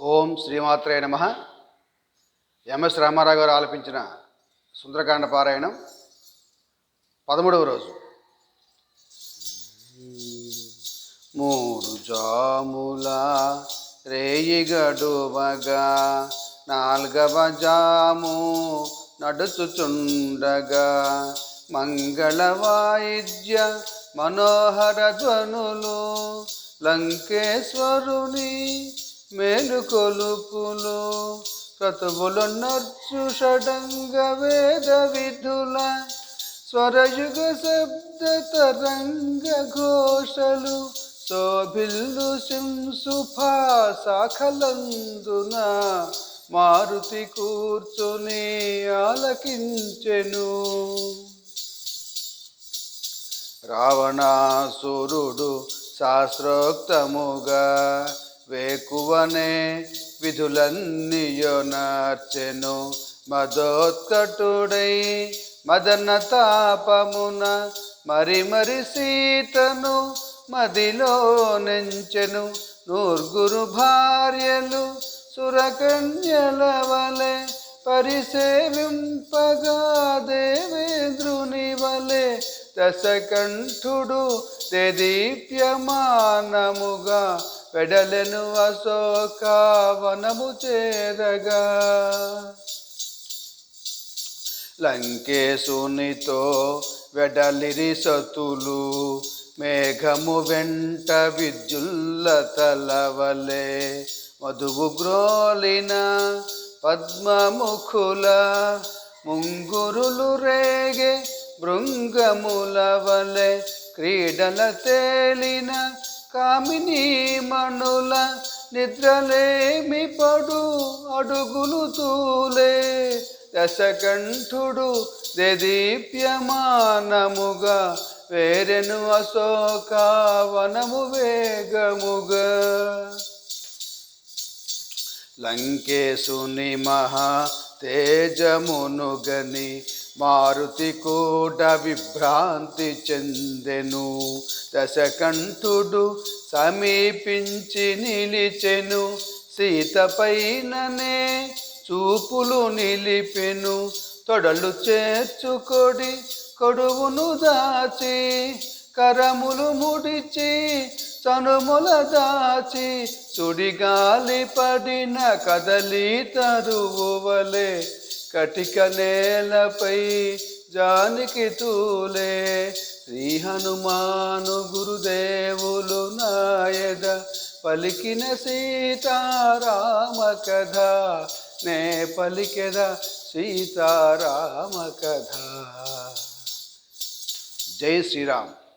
ఓం శ్రీమాత్రే నమ. ఎంఎస్ రామారావు గారు ఆలపించిన సుందరకాండ పారాయణం పదమూడవ రోజు. మూడు జాముల రేయి గడువగా నాల్గవ జాము నడుచుచుండగా మంగళ వాయిద్య మనోహర ధ్వనులు లంకేశ్వరుని మేలుకొలుపులు క్రతువులు నర్చు షడంగ వేద విధుల స్వరయుగ శబ్ద తరంగ ఘోషలు శోభిల్లు శింసుఫా శాఖలందున మారుతి కూర్చుని ఆలకించెను. రావణాసురుడు శాస్త్రోక్తముగా వేకువనే విధులన్నీయొనర్చెను మదోత్కటుడై మదన తాపమున మరి మరి సీతను మదిలో నెంచెను నూర్గురు భార్యలు సురకన్యల వలె పరిసేవింపగా దేవేంద్రుని వలె దశకంఠుడు దేదీప్యమానముగా వెడలెను అశోక వనము చేరగా. లంకేశునితో వెడలిరి సతులు మేఘము వెంట విద్యుల్ల తలవలే. మధువు గ్రోలిన పద్మముఖుల ముంగురులు రేగే భృంగముల వలె క్రీడల తేలిన కామిని మణుల నిద్రలేమి పడు అడుగులు తూలే దశకంఠుడు దేదీప్యమానముగా వేరెను అశోక వనము వేగముగా. లంకేశుని మహా తేజమును గని మారుతి కూడా విభ్రాంతి చెందెను. దశకంఠుడు సమీపించి నిలిచెను. సీత పైననే చూపులు నిలిపెను. తొడలు చేర్చుకొడి కొడువును దాచి కరములు ముడిచి చనుముల దాచి సుడిగాలి పడిన కదలి తరువు కటిక నేలపై జానికి తూలే శ్రీ హనుమాను గురుదేవులు నాయద పలికిన సీతారామ కథ. నే పలికెద సీతారామ కథ. జై శ్రీరామ్.